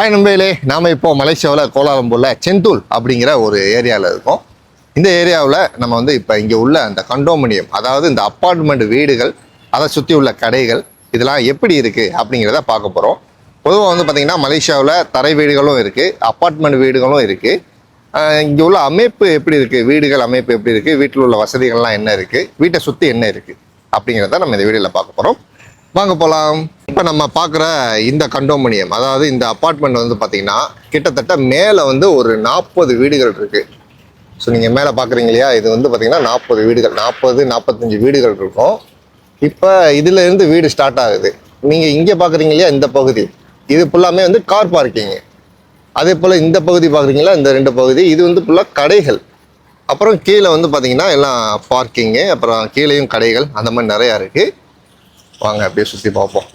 Hi நண்பர்களே. நாம் இப்போ மலேசியாவில் கோலாலம்பூரில் செந்தூல் அப்படிங்கிற ஒரு ஏரியாவில் இருக்கோம். இந்த ஏரியாவில் நம்ம வந்து இப்போ இங்கே உள்ள அந்த கண்டோமினியம் அதாவது இந்த அப்பார்ட்மெண்ட் வீடுகள் அதை சுற்றி உள்ள கடைகள் இதெல்லாம் எப்படி இருக்குது அப்படிங்கிறத பார்க்க போகிறோம் பொதுவாக வந்து பார்த்திங்கன்னா மலேசியாவில் தரை வீடுகளும் இருக்குது அப்பார்ட்மெண்ட் வீடுகளும் இருக்குது இங்கே உள்ள அமைப்பு எப்படி இருக்குது வீடுகள் அமைப்பு எப்படி இருக்குது வீட்டில் உள்ள வசதிகள்லாம் என்ன இருக்குது வீட்டை சுற்றி என்ன இருக்குது அப்படிங்கிறத நம்ம இந்த வீடியோவில் பார்க்க போகிறோம் வாங்க போகலாம் இப்போ நம்ம பார்க்குற இந்த கண்டோமினியம் அதாவது இந்த அப்பார்ட்மெண்ட் வந்து பார்த்தீங்கன்னா கிட்டத்தட்ட மேலே வந்து ஒரு நாற்பது வீடுகள் இருக்குது ஸோ நீங்கள் மேலே பார்க்குறீங்க இல்லையா? இது வந்து பார்த்தீங்கன்னா நாற்பது வீடுகள் நாற்பது நாற்பத்தஞ்சு வீடுகள் இருக்கும். இப்போ இதுலேருந்து வீடு ஸ்டார்ட் ஆகுது. நீங்கள் இங்கே பார்க்குறீங்க இல்லையா? இந்த பகுதி. இது ஃபுல்லாமே வந்து கார் பார்க்கிங்கு அதே போல் இந்த பகுதி பார்க்குறீங்களா இந்த ரெண்டு பகுதி. இது வந்து ஃபுல்லாக கடைகள். அப்புறம் கீழே வந்து பார்த்தீங்கன்னா எல்லாம் பார்க்கிங்கு அப்புறம் கீழேயும் கடைகள். அந்த மாதிரி நிறையா இருக்குது வாங்க அப்படியே சுற்றி பார்ப்போம்.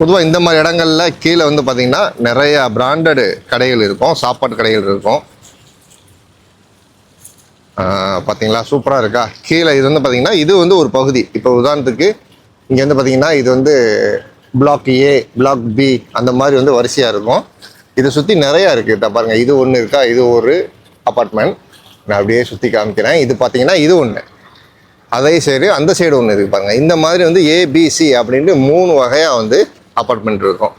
பொதுவாக இந்த மாதிரி இடங்கள்ல கீழே வந்து பார்த்தீங்கன்னா நிறைய பிராண்டடு கடைகள் இருக்கும் சாப்பாட்டு கடைகள் இருக்கும். பார்த்தீங்களா சூப்பராக இருக்கா? கீழே இது வந்து பார்த்தீங்கன்னா இது வந்து ஒரு பகுதி. இப்போ உதாரணத்துக்கு இங்கே வந்து பார்த்தீங்கன்னா இது வந்து பிளாக் ஏ பிளாக் பி அந்த மாதிரி வந்து வரிசையாக இருக்கும். இதை சுற்றி நிறையா இருக்குது பாருங்கள் இது ஒன்று இருக்கா? இது ஒரு அப்பார்ட்மெண்ட் நான் அப்படியே சுற்றி காமிக்கிறேன். இது பார்த்தீங்கன்னா இது ஒன்று அதே சைடு அந்த சைடு ஒன்று இருக்கு பாருங்கள் இந்த மாதிரி வந்து ஏபிசி அப்படின்ட்டு மூணு வகையாக வந்து அப்பார்ட்மெண்ட் இருக்கும்.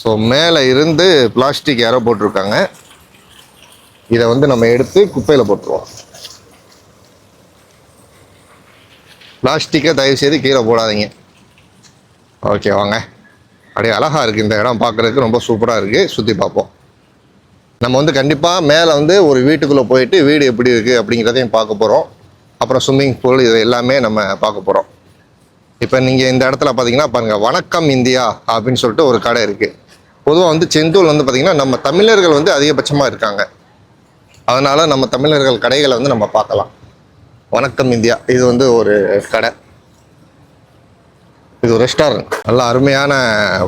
ஸோ மேலே இருந்து பிளாஸ்டிக் யாரோ போட்டிருக்காங்க. இதை வந்து நம்ம எடுத்து குப்பையில் போட்டுருவோம். பிளாஸ்டிக்கை தயவு செய்து கீழே போடாதீங்க. ஓகே வாங்க. அப்படியே அழகாக இருக்குது இந்த இடம் பார்க்குறதுக்கு. ரொம்ப சூப்பராக இருக்குது சுற்றி பார்ப்போம். நம்ம வந்து கண்டிப்பாக மேலே வந்து ஒரு வீட்டுக்குள்ளே போயிட்டு வீடு எப்படி இருக்குது அப்படிங்கிறதையும் பார்க்க போகிறோம் அப்புறம் ஸ்விம்மிங் பூல் இது எல்லாமே நம்ம பார்க்க போகிறோம் இப்போ நீங்கள் இந்த இடத்துல பார்த்தீங்கன்னா பாருங்கள் வணக்கம் இந்தியா அப்படின்னு சொல்லிட்டு ஒரு கடை இருக்குது பொதுவாக வந்து செந்தூர் வந்து பார்த்திங்கன்னா நம்ம தமிழர்கள் வந்து அதிகபட்சமாக இருக்காங்க. அதனால் நம்ம தமிழர்கள் கடைகளை வந்து நம்ம பார்க்கலாம். வணக்கம் இந்தியா இது வந்து ஒரு கடை. இது ஒரு ரெஸ்டாரண்ட் நல்ல அருமையான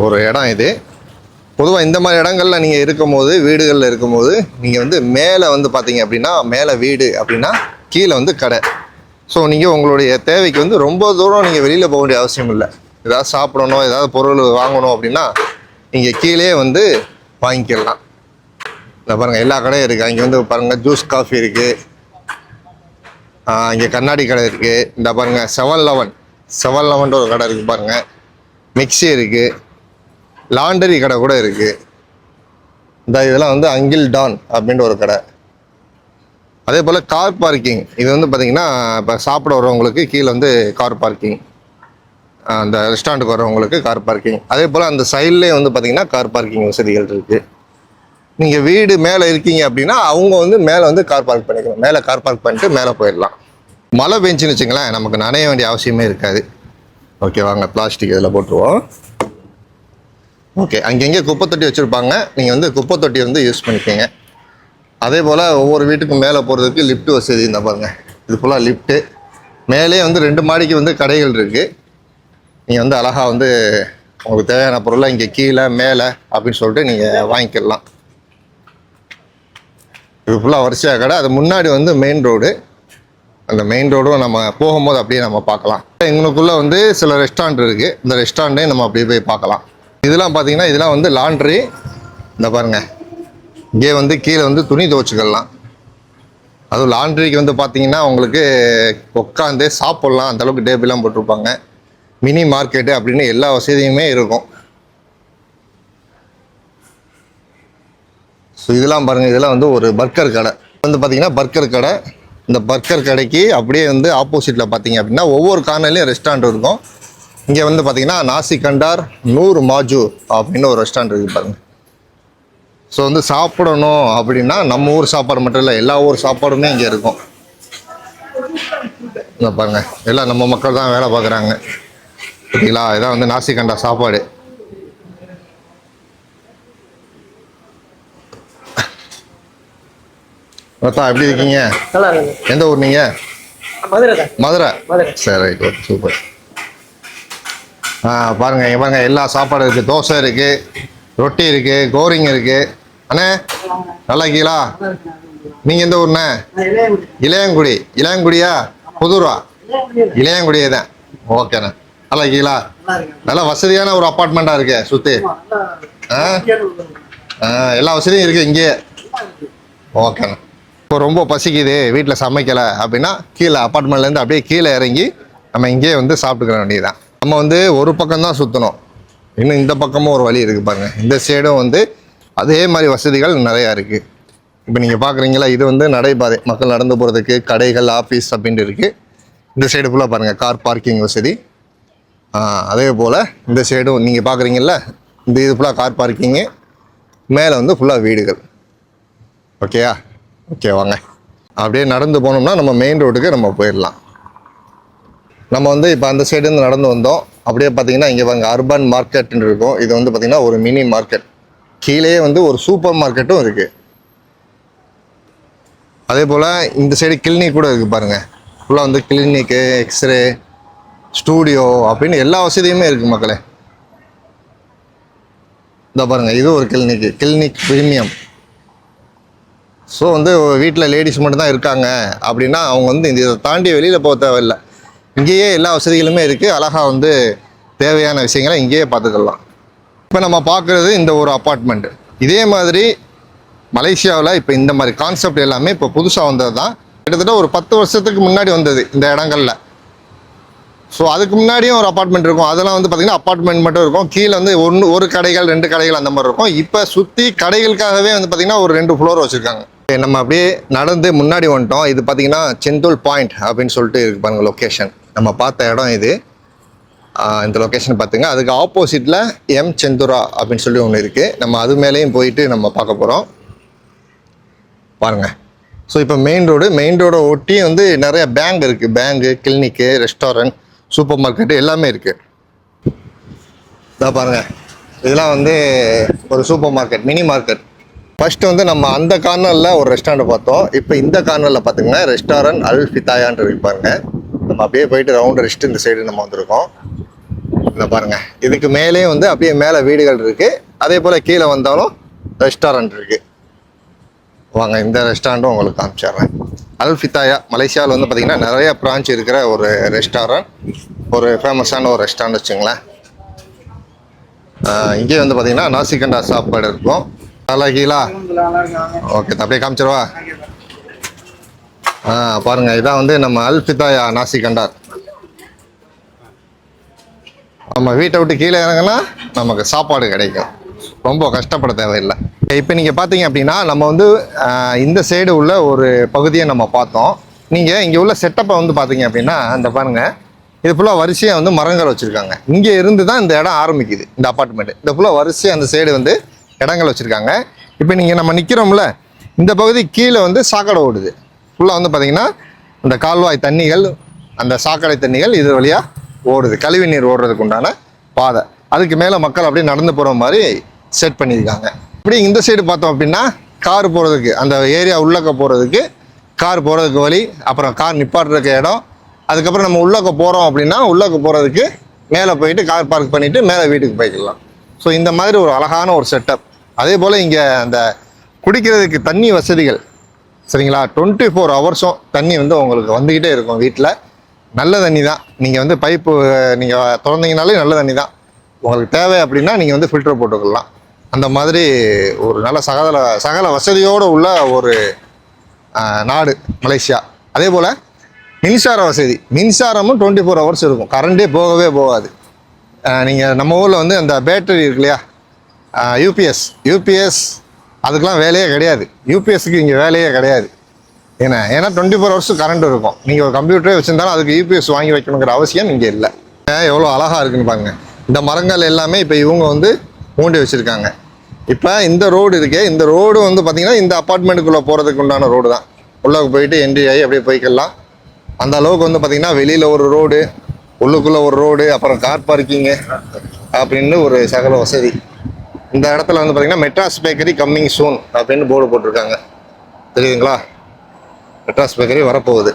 ஒரு இடம் இது. பொதுவாக இந்த மாதிரி இடங்கள்ல நீங்கள் இருக்கும்போது வீடுகளில் இருக்கும்போது நீங்கள் வந்து மேலே வந்து பார்த்தீங்க அப்படின்னா மேலே வீடு அப்படின்னா கீழே வந்து கடை. ஸோ நீங்கள் உங்களுடைய தேவைக்கு வந்து ரொம்ப தூரம் நீங்கள் வெளியில் போக வேண்டிய அவசியம் இல்லை. ஏதாவது சாப்பிடணும் ஏதாவது பொருள் வாங்கணும் அப்படின்னா நீங்கள் கீழே வந்து வாங்கிக்கலாம். இந்த பாருங்கள் எல்லா கடையும் இருக்குது அங்கே வந்து பாருங்கள் ஜூஸ் காஃபி இருக்குது இங்கே கண்ணாடி கடை இருக்குது இந்த பாருங்கள் செவன் லெவன் செவன் லெவன் ஒரு கடை இருக்குது பாருங்கள் மிக்ஸி இருக்குது லாண்டரி கடை கூட இருக்குது இந்த இதெல்லாம் வந்து அங்கில் டான் அப்படின்ற ஒரு கடை. அதே போல் கார் பார்க்கிங் இது வந்து பார்த்தீங்கன்னா இப்போ சாப்பிட வரவங்களுக்கு கீழே வந்து கார் பார்க்கிங் அந்த ரெஸ்டாரண்ட்டுக்கு வரவங்களுக்கு கார் பார்க்கிங் அதே போல் அந்த சைட்லேயே வந்து பார்த்தீங்கன்னா கார் பார்க்கிங் வசதிகள் இருக்குது நீங்கள் வீடு மேலே இருக்கீங்க அப்படின்னா அவங்க வந்து மேலே வந்து கார் பார்க் பண்ணிக்கலாம் மேலே கார் பார்க் பண்ணிட்டு மேலே போயிடலாம். மழை பெஞ்சுன்னு வச்சுங்களேன் நமக்கு நனைய வேண்டிய அவசியமே இருக்காது. ஓகே வாங்க பிளாஸ்டிக் இதில் போட்டுருவோம். ஓகே அங்கங்கே குப்பை தொட்டி வச்சுருப்பாங்க. நீங்கள் வந்து குப்பை தொட்டி வந்து யூஸ் பண்ணிக்கோங்க. அதே போல் ஒவ்வொரு வீட்டுக்கும் மேலே போகிறதுக்கு லிஃப்ட் வசதி இந்த பாருங்கள் இது ஃபுல்லாக லிஃப்ட்டு மேலே வந்து ரெண்டு மாடிக்கு வந்து கடைகள் இருக்குது நீங்கள் வந்து அழகாக வந்து உங்களுக்கு தேவையான பொருளை இங்கே கீழே மேலே அப்படின்னு சொல்லிட்டு நீங்கள் வாங்கிக்கலாம். இது ஃபுல்லாக வரிசையாக கடை. அது முன்னாடி வந்து மெயின் ரோடு அந்த மெயின் ரோடும் நம்ம போகும்போது அப்படியே நம்ம பார்க்கலாம். எங்களுக்குள்ளே வந்து சில ரெஸ்டாரண்ட் இருக்குது இந்த ரெஸ்டாரண்ட்டையும் நம்ம அப்படியே போய் பார்க்கலாம். இதெல்லாம் பார்த்தீங்கன்னா இதெல்லாம் வந்து லாண்ட்ரி இந்த பாருங்கள் இங்கே வந்து கீழே வந்து துணி துவச்சிக்கலாம். அதுவும் லாண்ட்ரிக்கு வந்து பார்த்தீங்கன்னா உங்களுக்கு உட்காந்து சாப்பிட்லாம். அந்தளவுக்கு டேபிள்லாம் போட்டிருப்பாங்க. மினி மார்க்கெட்டு அப்படின்னு எல்லா வசதியுமே இருக்கும். ஸோ இதெல்லாம் பாருங்கள் இதெல்லாம் வந்து ஒரு பர்கர் கடை. வந்து பார்த்தீங்கன்னா பர்கர் கடை. இந்த பர்கர் கடைக்கு அப்படியே வந்து ஆப்போசிட்டில் பார்த்தீங்க அப்படின்னா ஒவ்வொரு கார்னர்லேயும் ரெஸ்டாரண்ட் இருக்கும். இங்கே வந்து பார்த்தீங்கன்னா நாசி கண்டார் நூறு மாஜு அப்படின்னு ஒரு ரெஸ்டாரண்ட் இருக்குது பாருங்கள் ஸோ வந்து சாப்பிடணும் அப்படின்னா நம்ம ஊர் சாப்பாடு மட்டும் இல்லை எல்லா ஊர் சாப்பாடுமே இங்கே இருக்கும். இங்க பாருங்க எல்லாம் நம்ம மக்கள் தான் வேலை பார்க்குறாங்க. ஓகேங்களா? இதான் வந்து நாசி கண்டா சாப்பாடு. மொத்தம் எப்படி இருக்கீங்க? எந்த ஊர் நீங்கள் மதுரை சரி ரைட் ஓகே சூப்பர் ஆ பாருங்க இங்க பாருங்க எல்லா சாப்பாடு இருக்கு. தோசை இருக்கு ரொட்டி இருக்கு கோரிங் இருக்கு. அண்ணே நல்லா இருக்கீங்களா? நீங்க எந்த ஊர்ண்ணே? இளையங்குடி. இளையங்குடியா? புதூரா? இளையங்குடியே தான் ஓகேண்ணே நல்லா இருக்கீங்களா? நல்லா நல்ல வசதியான ஒரு அப்பார்ட்மெண்ட்டாக இருக்கு சுற்றி ஆ? எல்லா வசதியும் இருக்குது இங்கேயே. ஓகேண்ணா இப்போ ரொம்ப பசிக்குது வீட்டில் சமைக்கலை அப்படின்னா கீழே அப்பார்ட்மெண்ட்லேருந்து அப்படியே கீழே இறங்கி நம்ம இங்கேயே வந்து சாப்பிட்டுக்கிற வேண்டியதுதான். நம்ம வந்து ஒரு பக்கம் தான் சுற்றணும் இன்னும் இந்த பக்கமும் ஒரு வழி இருக்குது பாருங்கள் இந்த சைடும் வந்து அதே மாதிரி வசதிகள் நிறையா இருக்குது இப்போ நீங்கள் பார்க்குறீங்களா இது வந்து நடைபாதை. மக்கள் நடந்து போகிறதுக்கு கடைகள் ஆஃபீஸ் அப்படின்ட்டு இருக்குது இந்த சைடு ஃபுல்லாக பாருங்கள் கார் பார்க்கிங் வசதி. அதே போல் இந்த சைடும் நீங்கள் பார்க்குறீங்கள இந்த இது ஃபுல்லாக கார் பார்க்கிங்கு மேலே வந்து ஃபுல்லாக வீடுகள். ஓகேயா ஓகே வாங்க. அப்படியே நடந்து போனோம்னா நம்ம மெயின் ரோட்டுக்கு நம்ம போயிடலாம் நம்ம வந்து இப்போ அந்த சைடுலேருந்து நடந்து வந்தோம். அப்படியே பார்த்தீங்கன்னா இங்கே பாருங்கள் அர்பன் மார்க்கெட்னு இருக்கும். இது வந்து பார்த்திங்கன்னா ஒரு மினி மார்க்கெட் கீழே வந்து ஒரு சூப்பர் மார்க்கெட்டும் இருக்குது அதே போல் இந்த சைடு கிளினிக் கூட இருக்குது பாருங்கள் ஃபுல்லாக வந்து கிளினிக்கு எக்ஸ்ரே ஸ்டூடியோ அப்படின்னு எல்லா வசதியுமே இருக்குது மக்களே. இந்த பாருங்கள் இது ஒரு கிளினிக்கு கிளினிக் ப்ரீமியம் ஸோ வந்து வீட்டில் லேடிஸ் மட்டும்தான் இருக்காங்க அப்படின்னா அவங்க வந்து இந்த இதை தாண்டி வெளியில் போக தேவையில்லை. இங்கேயே எல்லா வசதிகளுமே இருக்குது அழகாக வந்து தேவையான விஷயங்களை இங்கேயே பார்த்துக்கலாம். இப்போ நம்ம பார்க்குறது இந்த ஒரு அப்பார்ட்மெண்ட் இதே மாதிரி மலேசியாவில் இப்போ இந்த மாதிரி கான்செப்ட் எல்லாமே இப்போ புதுசாக வந்தது தான் கிட்டத்தட்ட ஒரு பத்து வருஷத்துக்கு முன்னாடி வந்தது இந்த இடங்கள்ல. ஸோ அதுக்கு முன்னாடியும் ஒரு அப்பார்ட்மெண்ட் இருக்கும். அதெல்லாம் வந்து பார்த்திங்கன்னா அப்பார்ட்மெண்ட் மட்டும் இருக்கும். கீழே வந்து ஒன்று ஒரு கடைகள் ரெண்டு கடைகள் அந்த மாதிரி இருக்கும். இப்போ சுற்றி கடைகளுக்காகவே வந்து பார்த்திங்கன்னா ஒரு ரெண்டு ஃப்ளோர் வச்சுருக்காங்க. நம்ம அப்படியே நடந்து முன்னாடி வந்துட்டோம். இது பார்த்தீங்கன்னா செந்தூல் பாயிண்ட் அப்படின்னு சொல்லிட்டு இருக்கு பாருங்கள் லொக்கேஷன் நம்ம பார்த்த இடம் இது. இந்த லொக்கேஷன் பார்த்துங்க. அதுக்கு ஆப்போசிட்டில் எம் செந்துரா அப்படின்னு சொல்லி ஒன்று இருக்குது நம்ம அது மேலேயும் போயிட்டு நம்ம பார்க்க போகிறோம் பாருங்கள் ஸோ இப்போ மெயின் ரோடு மெயின் ரோடை ஒட்டி வந்து நிறைய பேங்க் இருக்குது bank clinic restaurant super market எல்லாமே இருக்குது இதாக பாருங்கள் இதெல்லாம் வந்து ஒரு super market mini market first வந்து நம்ம அந்த கார்னரில் ஒரு ரெஸ்டாரண்ட் பார்த்தோம். இப்போ இந்த கார்னரில் பார்த்திங்கன்னா ரெஸ்டாரண்ட் அல் ஃபித்தாயான்னு இருக்கு பாருங்க. நம்ம அப்படியே போயிட்டு ரவுண்டு ரெஸ்ட் இந்த சைடு நம்ம வந்திருக்கோம். இந்த பாருங்க. இதுக்கு மேலே வந்து அப்படியே மேலே வீடுகள் இருக்கு. அதே போல் கீழே வந்தாலும் ரெஸ்டாரண்ட் இருக்கு. வாங்க இந்த ரெஸ்டாரண்ட்டும் உங்களுக்கு காமிச்சிடுறேன். அல்ஃபித்தாயா மலேசியாவில் வந்து பார்த்தீங்கன்னா நிறைய பிரான்ச் இருக்கிற ஒரு ரெஸ்டாரண்ட் ஒரு ஃபேமஸான ஒரு ரெஸ்டாரண்ட் வச்சுங்களேன். இங்கே வந்து பார்த்தீங்கன்னா நாசிகண்டா சாப்பாடு இருக்கும். நல்லா கீழா ஓகே அப்படியே காமிச்சிருவா ஆ பாருங்க இதான் வந்து நம்ம அல்ஃபித்தாயா நாசிகண்டார் நம்ம வீட்டை விட்டு கீழே இறங்கினா நமக்கு சாப்பாடு கிடைக்கும். ரொம்ப கஷ்டப்பட தேவையில்லை. இப்போ நீங்கள் பார்த்தீங்க அப்படின்னா நம்ம வந்து இந்த சைடு உள்ள ஒரு பகுதியை நம்ம பார்த்தோம். நீங்கள் இங்கே உள்ள செட்டப்பை வந்து பார்த்தீங்க அப்படின்னா இந்த பாருங்கள் இது ஃபுல்லாக வரிசையாக வந்து மரங்கள் வச்சுருக்காங்க. இங்கே இருந்து தான் இந்த இடம் ஆரம்பிக்குது இந்த அப்பார்ட்மெண்ட் இந்த ஃபுல்லாக வரிசையாக அந்த சைடு வந்து இடங்கள் வச்சுருக்காங்க. இப்போ நீங்கள் நம்ம நிற்கிறோம்ல இந்த பகுதி கீழே வந்து சாக்கடை ஓடுது. ஃபுல்லாக வந்து பார்த்திங்கன்னா இந்த கால்வாய் தண்ணிகள் அந்த சாக்கடை தண்ணிகள் இது வழியாக ஓடுது. கழிவு நீர் ஓடுறதுக்கு உண்டான பாதை. அதுக்கு மேலே மக்கள் அப்படியே நடந்து போகிற மாதிரி செட் பண்ணியிருக்காங்க. இப்படி இந்த சைடு பார்த்தோம் அப்படின்னா கார் போகிறதுக்கு அந்த ஏரியா உள்ளக்க போகிறதுக்கு கார் போகிறதுக்கு வழி அப்புறம் கார் நிப்பாட்டுறதுக்கு இடம். அதுக்கப்புறம் நம்ம உள்ளக்க போகிறோம் அப்படின்னா உள்ளக்க போகிறதுக்கு மேலே போயிட்டு கார் பார்க் பண்ணிவிட்டு மேலே வீட்டுக்கு போய்க்கலாம். ஸோ இந்த மாதிரி ஒரு அழகான ஒரு செட்டப் அதே போல் இங்கே அந்த குடிக்கிறதுக்கு தண்ணி வசதிகள். சரிங்களா? டுவெண்ட்டி ஃபோர் ஹவர்ஸும் தண்ணி வந்து உங்களுக்கு வந்துக்கிட்டே இருக்கும் வீட்டில் நல்ல தண்ணி தான். நீங்கள் வந்து பைப்பு நீங்கள் திறந்தீங்கனாலே நல்ல தண்ணி தான். உங்களுக்கு தேவை அப்படின்னா நீங்கள் வந்து ஃபில்டர் போட்டுக்கலாம். அந்த மாதிரி ஒரு நல்ல சகல சகல வசதியோடு உள்ள ஒரு நாடு மலேசியா. அதே போல் மின்சார வசதி. மின்சாரமும் டுவெண்ட்டி ஃபோர் ஹவர்ஸ் இருக்கும் கரண்டே போகவே போகாது. நீங்கள் நம்ம ஊரில் வந்து அந்த பேட்டரி இருக்கு இல்லையா? யூபிஎஸ் யூபிஎஸ் அதுக்கெலாம் வேலையே கிடையாது. யூபிஎஸ்க்கு இங்கே வேலையே கிடையாது. ஏன்னா ஏன்னா டுவெண்ட்டி ஃபோர் ஹவர்ஸ் கரண்ட் இருக்கும். நீங்கள் ஒரு கம்ப்யூட்டரே வச்சுருந்தாலும் அதுக்கு யூபிஎஸ் வாங்கி வைக்கணுங்கிற அவசியம் இங்கே இல்லை. எவ்வளோ அழகாக இருக்குன்னு பாருங்க. இந்த மரங்கள் எல்லாமே இப்போ இவங்க வந்து மூண்டி வச்சுருக்காங்க. இப்போ இந்த ரோடு இருக்கே இந்த ரோடு வந்து பார்த்திங்கன்னா இந்த அப்பார்ட்மெண்ட்டுக்குள்ளே போகிறதுக்கு உண்டான ரோடு தான். உள்ளே போயிட்டு என்ட்ரி ஆகி அப்படியே போய்க்கலாம். அந்த அளவுக்கு வந்து பார்த்திங்கன்னா வெளியில் ஒரு ரோடு உள்ளுக்குள்ளே ஒரு ரோடு அப்புறம் கார் பார்க்கிங்கு அப்படின்னு ஒரு சகல வசதி. இந்த இடத்துல வந்து பார்த்திங்கன்னா மெட்ராஸ் பேக்கரி கம்மிங் சூன் அப்படின்னு போர்டு போட்டிருக்காங்க. தெரியுதுங்களா? மெட்ராஸ் பேக்கரி வரப்போகுது.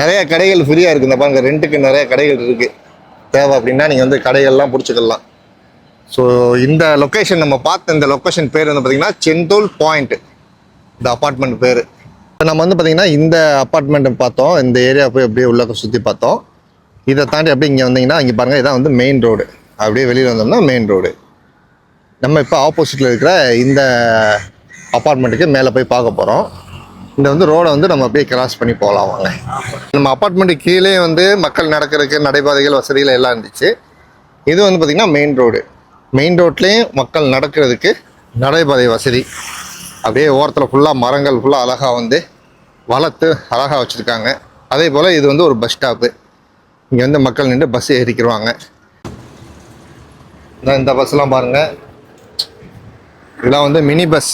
நிறைய கடைகள் ஃப்ரீயாக இருக்குது இந்த பாருங்க ரெண்ட்டுக்கு நிறைய கடைகள் இருக்குது தேவை அப்படின்னா நீங்கள் வந்து கடைகள்லாம் பிடிச்சிக்கலாம். ஸோ இந்த லொக்கேஷன் நம்ம பார்த்த இந்த லொக்கேஷன் பேர் வந்து பார்த்தீங்கன்னா செந்தோல் பாயிண்ட். இந்த அப்பார்ட்மெண்ட் பேர். இப்போ நம்ம வந்து பார்த்திங்கன்னா இந்த அப்பார்ட்மெண்ட் பார்த்தோம். இந்த ஏரியா போய் அப்படியே உள்ள சுற்றி பார்த்தோம். இதை தாண்டி அப்படியே இங்கே வந்தீங்கன்னா இங்கே பாருங்கள் இதான் வந்து மெயின் ரோடு அப்படியே வெளியில் வந்தோம்னா மெயின் ரோடு நம்ம இப்போ ஆப்போசிட்டில் இருக்கிற இந்த அப்பார்ட்மெண்ட்டுக்கு மேலே போய் பார்க்க போகிறோம் இந்த வந்து ரோடை வந்து நம்ம அப்படியே கிராஸ் பண்ணி போகலாம் வாங்க. நம்ம அப்பார்ட்மெண்ட்டு கீழே வந்து மக்கள் நடக்கிறதுக்கு நடைபாதைகள் வசதிகள் எல்லாம் இருந்துச்சு. இது வந்து பார்த்திங்கன்னா மெயின் ரோடு மெயின் ரோட்லேயும் மக்கள் நடக்கிறதுக்கு நடைபாதை வசதி. அப்படியே ஓரத்தில் ஃபுல்லாக மரங்கள் ஃபுல்லாக அழகாக வந்து வளர்த்து அழகாக வச்சுருக்காங்க. அதே போல் இது வந்து ஒரு பஸ் ஸ்டாப்பு இங்கே வந்து மக்கள் நின்று பஸ் ஏறிக்கிடுவாங்க இந்த பஸ்லாம் பாருங்கள் இதெல்லாம் வந்து மினி பஸ்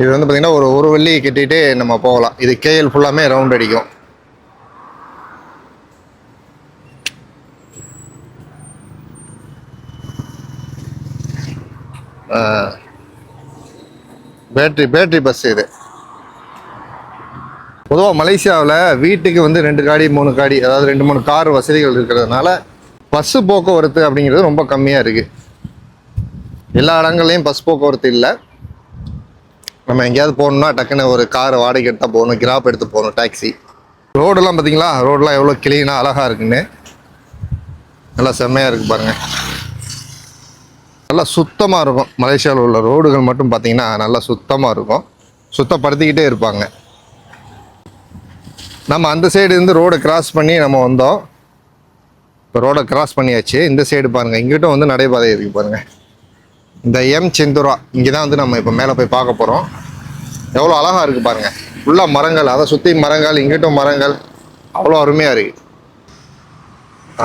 இது வந்து பார்த்திங்கன்னா ஒரு ஒரு வள்ளி கட்டிட்டு நம்ம போகலாம். இது கேஎல் ஃபுல்லாமே ரவுண்ட் அடிக்கும். பேட்ரி பேட்ரி பஸ் இது. பொதுவாக மலேசியாவில் வீட்டுக்கு வந்து ரெண்டு காடி மூணு காடி அதாவது ரெண்டு மூணு கார் வசதிகள் இருக்கிறதுனால பஸ்ஸு போக்குவரத்து அப்படிங்கிறது ரொம்ப கம்மியாக இருக்குது எல்லா இடங்கள்லையும் பஸ் போக்குவரத்து இல்லை. நம்ம எங்கேயாவது போகணுன்னா டக்குன்னு ஒரு கார் வாடகை எடுத்தால் போகணும் கிராப் எடுத்து போகணும் டாக்ஸி ரோடெல்லாம் பார்த்தீங்களா ரோடெலாம் எவ்வளோ கிளீனாக அழகாக இருக்குன்னு. நல்லா செம்மையாக இருக்குது பாருங்கள் நல்லா சுத்தமாக இருக்கும். மலேசியாவில் உள்ள ரோடுகள் மட்டும் பார்த்தீங்கன்னா நல்லா சுத்தமாக இருக்கும். சுத்தப்படுத்திக்கிட்டே இருப்பாங்க. நம்ம அந்த சைடு இருந்து ரோடை கிராஸ் பண்ணி நம்ம வந்தோம். இப்போ ரோடை கிராஸ் பண்ணியாச்சு. இந்த சைடு பாருங்கள் இங்கிட்டும் வந்து நடைபாதை இருக்குது பாருங்கள் இந்த எம் செந்துரா இங்கே தான் வந்து நம்ம இப்போ மேலே போய் பார்க்க போகிறோம் எவ்வளோ அழகாக இருக்குது பாருங்கள் ஃபுல்லாக மரங்கள் அதை சுற்றி மரங்கள் இங்கிட்டும் மரங்கள். அவ்வளோ அருமையாக இருக்குது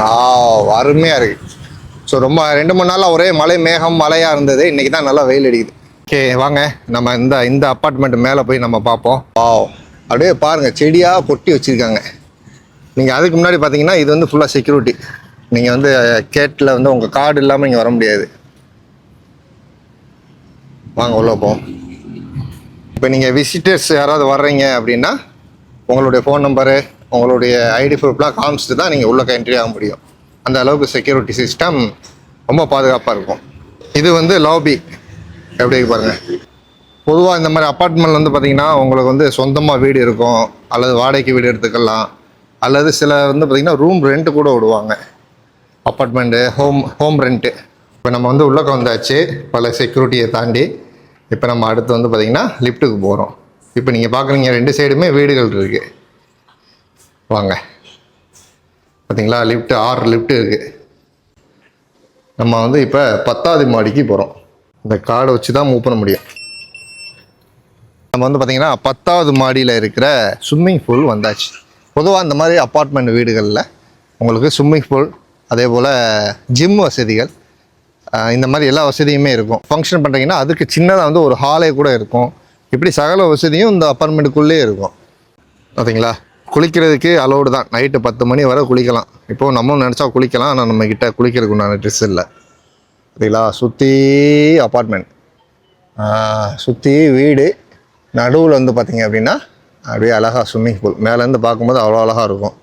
ஆ அருமையாக இருக்குது ஸோ ரொம்ப ரெண்டு மூணு நாளாக ஒரே மலை மேகம் மழையாக இருந்தது. இன்றைக்கி தான் நல்லா வெயில் அடிக்குது. ஓகே வாங்க. நம்ம இந்த இந்த அப்பார்ட்மெண்ட் மேலே போய் நம்ம பார்ப்போம். ஆ அப்படியே பாருங்கள் செடியாக கொட்டி வச்சுருக்காங்க. நீங்கள் அதுக்கு முன்னாடி பார்த்தீங்கன்னா இது வந்து ஃபுல்லாக செக்யூரிட்டி நீங்கள் வந்து கேட்டில் வந்து உங்கள் கார்டு இல்லாமல் இங்கே வர முடியாது. வாங்க உள்ள போவோம் இப்போ நீங்கள் விசிட்டர்ஸ் யாராவது வர்றீங்க அப்படின்னா உங்களுடைய ஃபோன் நம்பரு உங்களுடைய ஐடி ப்ரூஃப்லாம் காமிச்சிட்டு தான் நீங்கள் உள்ளே என்ட்ரி ஆக முடியும். அந்த அளவுக்கு செக்யூரிட்டி சிஸ்டம் ரொம்ப பாதுகாப்பாக இருக்கும். இது வந்து லாபி எப்படி பாருங்கள் பொதுவாக இந்த மாதிரி அப்பார்ட்மெண்ட் வந்து பார்த்திங்கன்னா உங்களுக்கு வந்து சொந்தமாக வீடு இருக்கும் அல்லது வாடகைக்கு வீடு எடுத்துக்கலாம் அல்லது சில வந்து பார்த்திங்கன்னா ரூம் ரெண்ட் கூட விடுவாங்க. அப்பார்ட்மெண்ட்டு ஹோம் ஹோம் ரெண்ட்டு இப்போ நம்ம வந்து உள்ளக்க வந்தாச்சு பல செக்யூரிட்டியை தாண்டி. இப்போ நம்ம அடுத்து வந்து பார்த்திங்கன்னா லிஃப்ட்டுக்கு போகிறோம் இப்போ நீங்கள் பார்க்குறீங்க ரெண்டு சைடுமே வீடுகள் இருக்குது வாங்க. பார்த்தீங்களா லிஃப்ட்டு ஆறு லிஃப்ட்டு இருக்குது நம்ம வந்து இப்போ பத்தாவது மாடிக்கு போகிறோம் இந்த கார்டை வச்சு தான் மூவ் பண்ண முடியும். நம்ம வந்து பார்த்திங்கன்னா பத்தாவது மாடியில் இருக்கிற ஸ்விம்மிங் பூல் வந்தாச்சு. பொதுவாக இந்த மாதிரி அப்பார்ட்மெண்ட் வீடுகளில் உங்களுக்கு ஸ்விம்மிங் பூல் அதே போல் ஜிம் வசதிகள் இந்த மாதிரி எல்லா வசதியுமே இருக்கும். ஃபங்க்ஷன் பண்ணுறீங்கன்னா அதுக்கு சின்னதாக வந்து ஒரு ஹாலே கூட இருக்கும். இப்படி சகல வசதியும் இந்த அப்பார்ட்மெண்ட்டுக்குள்ளேயே இருக்கும். ஓகேங்களா குளிக்கிறதுக்கு அலோடு தான். நைட்டு பத்து மணி வரை குளிக்கலாம். இப்போது நம்மளும் நினச்சா குளிக்கலாம் ஆனால் நம்மக்கிட்ட குளிக்கிறதுக்கு உண்டான ட்ரெஸ் இல்லை. ஓகேங்களா சுற்றி அப்பார்ட்மெண்ட் சுற்றி வீடு. நடுவில் வந்து பார்த்திங்க அப்படின்னா அப்படியே அழகாக ஸ்விம்மிங் பூல் மேலேருந்து பார்க்கும்போது அவ்வளோ அழகாக இருக்கும்.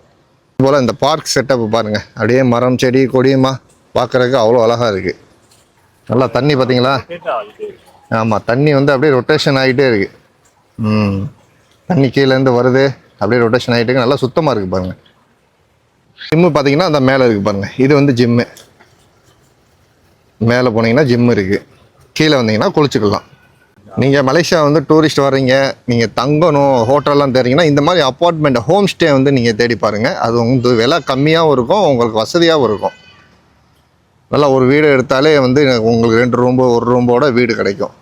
போல் இந்த பார்க் செட்டப் பாருங்கள் அப்படியே மரம் செடி கொடியுமா பார்க்குறதுக்கு அவ்வளோ அழகாக இருக்குது நல்லா தண்ணி பார்த்தீங்களா ஆமாம் தண்ணி வந்து அப்படியே ரொட்டேஷன் ஆகிட்டே இருக்குது ம். தண்ணி கீழேருந்து வருது அப்படியே ரொட்டேஷன் ஆகிட்டு இருக்கு. நல்லா சுத்தமாக இருக்குது பாருங்கள் ஜிம்மு பார்த்தீங்கன்னா அந்த மேலே இருக்குது பாருங்கள் இது வந்து ஜிம்மு மேலே போனீங்கன்னா ஜிம்மு இருக்குது கீழே வந்தீங்கன்னா குளிச்சுக்கலாம். நீங்கள் மலேசியா வந்து டூரிஸ்ட் வரீங்க நீங்கள் தங்கணும் ஹோட்டல்லாம் தேடுறீங்கன்னா இந்த மாதிரி அப்பார்ட்மெண்ட் ஹோம் ஸ்டே வந்து நீங்கள் தேடி பாருங்கள் அது வந்து விலை கம்மியாகவும் இருக்கும் உங்களுக்கு வசதியாகவும் இருக்கும். நல்லா ஒரு வீடு எடுத்தாலே வந்து உங்களுக்கு ரெண்டு ரூம்பு ஒரு ரூம்போட வீடு கிடைக்கும்.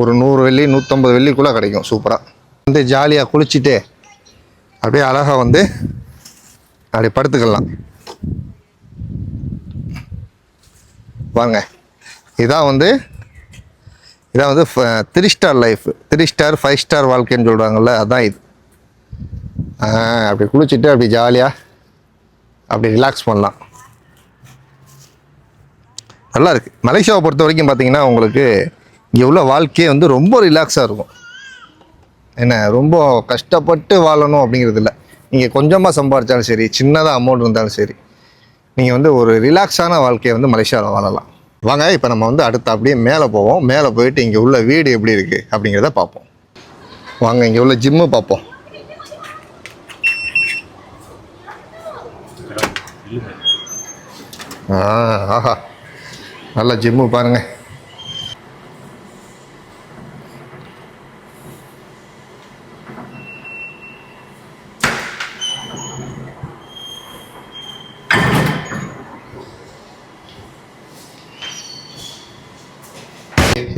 ஒரு நூறு வெள்ளி நூற்றம்பது வெள்ளிக்குள்ளே கிடைக்கும் சூப்பராக வந்து ஜாலியாக குளிச்சுட்டு அப்படியே அழகாக வந்து அப்படியே படுத்துக்கலாம். வாங்க. இதான் வந்து இதான் வந்து three star life three star five star வாழ்க்கைன்னு சொல்கிறாங்கல்ல அதான் இது. அப்படி குளிச்சுட்டு அப்படி ஜாலியாக அப்படி ரிலாக்ஸ் பண்ணலாம். நல்லா இருக்குது மலேசியாவை பொறுத்த வரைக்கும் பார்த்தீங்கன்னா உங்களுக்கு இங்கே உள்ள வாழ்க்கையே வந்து ரொம்ப ரிலாக்ஸாக இருக்கும். என்ன ரொம்ப கஷ்டப்பட்டு வாழணும் அப்படிங்கிறது இல்லை. நீங்கள் கொஞ்சமாக சம்பாதிச்சாலும் சரி சின்னதாக அமௌண்ட் இருந்தாலும் சரி நீங்கள் வந்து ஒரு ரிலாக்ஸான வாழ்க்கையை வந்து மலேசியாவில் வாழலாம். வாங்க இப்போ நம்ம வந்து அடுத்து அப்படியே மேலே போவோம். மேலே போயிட்டு இங்கே உள்ள வீடு எப்படி இருக்குது அப்படிங்கிறத பார்ப்போம். வாங்க இங்கே உள்ள ஜிம்மு பார்ப்போம். ஆ ஆஹா. நல்ல ஜிம்மு பாருங்கள்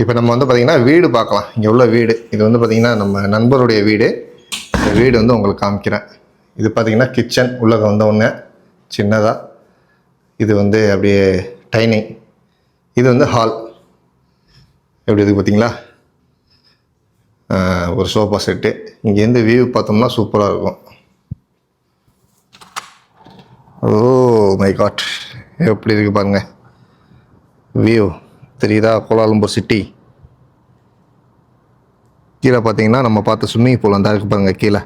இப்போ நம்ம வந்து பார்த்திங்கன்னா வீடு பார்க்கலாம். இங்கே உள்ள வீடு. இது வந்து பார்த்திங்கன்னா நம்ம நண்பருடைய வீடு. இந்த வீடு வந்து உங்களுக்கு காமிக்கிறேன். இது பார்த்திங்கன்னா கிச்சன் உள்ள வந்த ஒன்று சின்னதாக இது வந்து அப்படியே டைனிங். இது வந்து ஹால் எப்படி இருக்குது பார்த்தீங்களா? ஒரு சோஃபா செட்டு இங்கேருந்து வியூ பார்த்தோம்னா சூப்பராக இருக்கும். ஓ மை காட் எப்படி இருக்குது பாருங்கள் வியூ தெரியுதா? கோலாலம்பூர் சிட்டி கீழே பார்த்தீங்கன்னா நம்ம பார்த்த ஸ்விம்மிங் பூல் அந்த இருக்கு பாருங்கள் கீழே.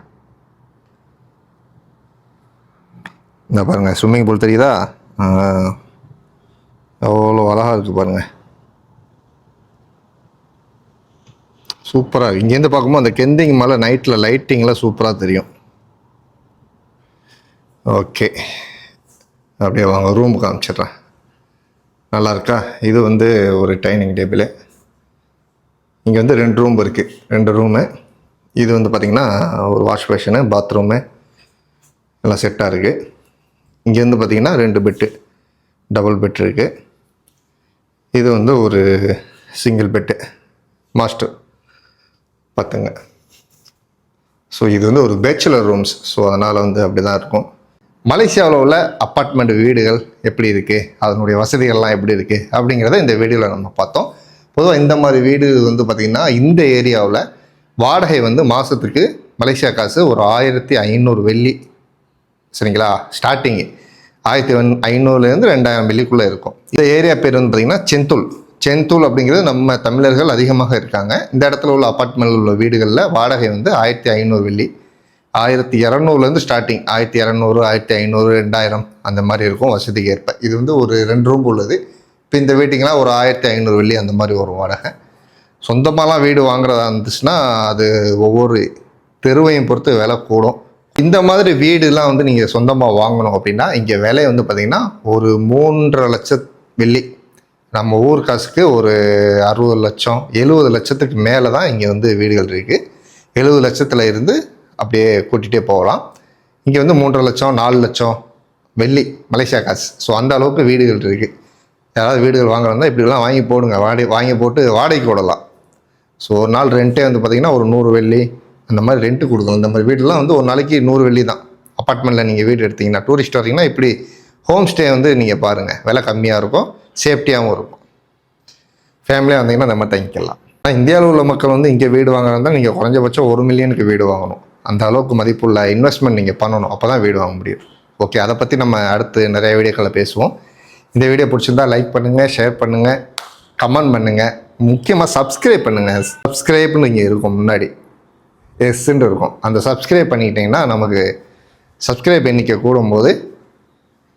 இந்த பாருங்கள் ஸ்விம்மிங் பூல் தெரியுதா? அவ்வளோ அழகாக இருக்குது பாருங்க சூப்பராக இங்கேருந்து பார்க்கும்போது அந்த கெந்திங் மேலே நைட்டில் லைட்டிங்லாம் சூப்பராக தெரியும். ஓகே அப்படியே வாங்க ரூம் காமிச்சிட்றேன். நல்லா இருக்கா? இது வந்து ஒரு டைனிங் டேபிள் இங்கே வந்து ரெண்டு ரூம் இருக்குது ரெண்டு ரூமு இது வந்து பார்த்திங்கன்னா ஒரு வாஷ் பேஷனு பாத்ரூமு எல்லாம் செட்டாக இருக்குது இங்கேருந்து பார்த்திங்கன்னா ரெண்டு பெட்டு டபுள் பெட் இருக்குது இது வந்து ஒரு சிங்கிள் பெட்டு மாஸ்டர் பார்த்துங்க ஸோ இது வந்து ஒரு பேச்சுலர் ரூம்ஸ் ஸோ அதனால் வந்து அப்படி தான் இருக்கும். மலேசியாவில் உள்ள அப்பார்ட்மெண்ட் வீடுகள் எப்படி இருக்குது அதனுடைய வசதிகள்லாம் எப்படி இருக்குது அப்படிங்கிறத இந்த வீடியோவில் நம்ம பார்த்தோம். பொதுவாக இந்த மாதிரி வீடு வந்து பார்த்திங்கன்னா இந்த ஏரியாவில் வாடகை வந்து மாதத்துக்கு மலேசியா காசு ஒரு ஆயிரத்தி ஐநூறு வெள்ளி. சரிங்களா? ஸ்டார்டிங்கு ஆயிரத்தி ஐநூறுலேருந்து ரெண்டாயிரம் வெள்ளிக்குள்ளே இருக்கும். இந்த ஏரியா பேர் வந்து பார்த்திங்கன்னா செந்தூல். செந்தூல் அப்படிங்கிறது நம்ம தமிழர்கள் அதிகமாக இருக்காங்க. இந்த இடத்துல உள்ள அப்பார்ட்மெண்ட்டில் உள்ள வீடுகளில் வாடகை வந்து ஆயிரத்தி ஐநூறு வெள்ளி ஆயிரத்தி இரநூறுலேருந்து ஸ்டார்டிங் ஆயிரத்தி இரநூறு ஆயிரத்தி ஐநூறு ரெண்டாயிரம் அந்த மாதிரி இருக்கும் வசதிக்கு ஏற்ப. இது வந்து ஒரு ரெண்டு ரூம் உள்ளது. இப்போ இந்த வீட்டிங்கெலாம் ஒரு ஆயிரத்தி ஐநூறு வெள்ளி அந்த மாதிரி வரும் வாடகை. சொந்தமாலாம் வீடு வாங்குறதா இருந்துச்சுன்னா அது ஒவ்வொரு தெருவையும் பொறுத்து விலை கூடும். இந்த மாதிரி வீடுலாம் வந்து நீங்கள் சொந்தமாக வாங்கணும் அப்படின்னா இங்கே விலை வந்து பார்த்திங்கன்னா ஒரு மூன்றரை லட்சம் வெள்ளி. நம்ம ஊர் காசுக்கு ஒரு அறுபது லட்சம் எழுபது லட்சத்துக்கு மேலே தான் இங்கே வந்து வீடுகள் இருக்குது எழுபது லட்சத்தில் இருந்து அப்படியே கூட்டிகிட்டே போகலாம். இங்கே வந்து மூன்றரை லட்சம் நாலு லட்சம் வெள்ளி மலேசியா காசு. ஸோ அந்த அளவுக்கு வீடுகள் இருக்குது யாராவது வீடுகள் வாங்குறதா இப்படிலாம் வாங்கி போடுங்க. வாடகை வாங்கி போட்டு வாடகைக்கு விடலாம் ஸோ ஒரு நாள் ரெண்ட்டே வந்து பார்த்திங்கன்னா ஒரு நூறு வெள்ளி அந்த மாதிரி ரெண்ட்டு கொடுக்கணும். இந்த மாதிரி வீடுலாம் வந்து ஒரு நாளைக்கு நூறு வெள்ளி தான். அப்பார்ட்மெண்ட்டில் நீங்கள் வீடு எடுத்தீங்கன்னா டூரிஸ்ட் வரீங்கன்னா இப்படி ஹோம் ஸ்டே வந்து நீங்கள் பாருங்கள் விலை கம்மியாக இருக்கும் சேஃப்டியாகவும் இருக்கும். ஃபேமிலியாக வந்தீங்கன்னா இந்த மாதிரி தங்கிக்கலாம். ஆனால் இந்தியாவில் உள்ள மக்கள் வந்து இங்கே வீடு வாங்குறதா நீங்கள் குறைஞ்சபட்சம் ஒரு மில்லியனுக்கு வீடு வாங்கணும். அந்த அளவுக்கு மதிப்புள்ள இன்வெஸ்ட்மெண்ட் நீங்கள் பண்ணணும். அப்போ தான் வீடு வாங்க முடியும். ஓகே அதை பற்றி நம்ம அடுத்து நிறைய வீடியோக்களை பேசுவோம். இந்த வீடியோ பிடிச்சிருந்தா லைக் பண்ணுங்கள் ஷேர் பண்ணுங்கள் கமெண்ட் பண்ணுங்கள் முக்கியமாக சப்ஸ்கிரைப் பண்ணுங்கள் சப்ஸ்கிரைப்னு இங்கே இருக்கும் முன்னாடி. எஸ்ன்னு இருக்கும். அந்த சப்ஸ்கிரைப் பண்ணிக்கிட்டிங்கன்னா நமக்கு சப்ஸ்கிரைப் எண்ணிக்கை கூடும்போது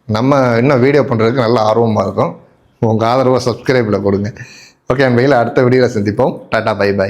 நம்ம இன்னும் வீடியோ பண்ணுறதுக்கு நல்ல ஆர்வமாக இருக்கும். உங்கள் ஆதரவை சப்ஸ்கிரைபில் கொடுங்க. ஓகே நம்ம அடுத்த வீடியோவில் சந்திப்போம். Tata bye by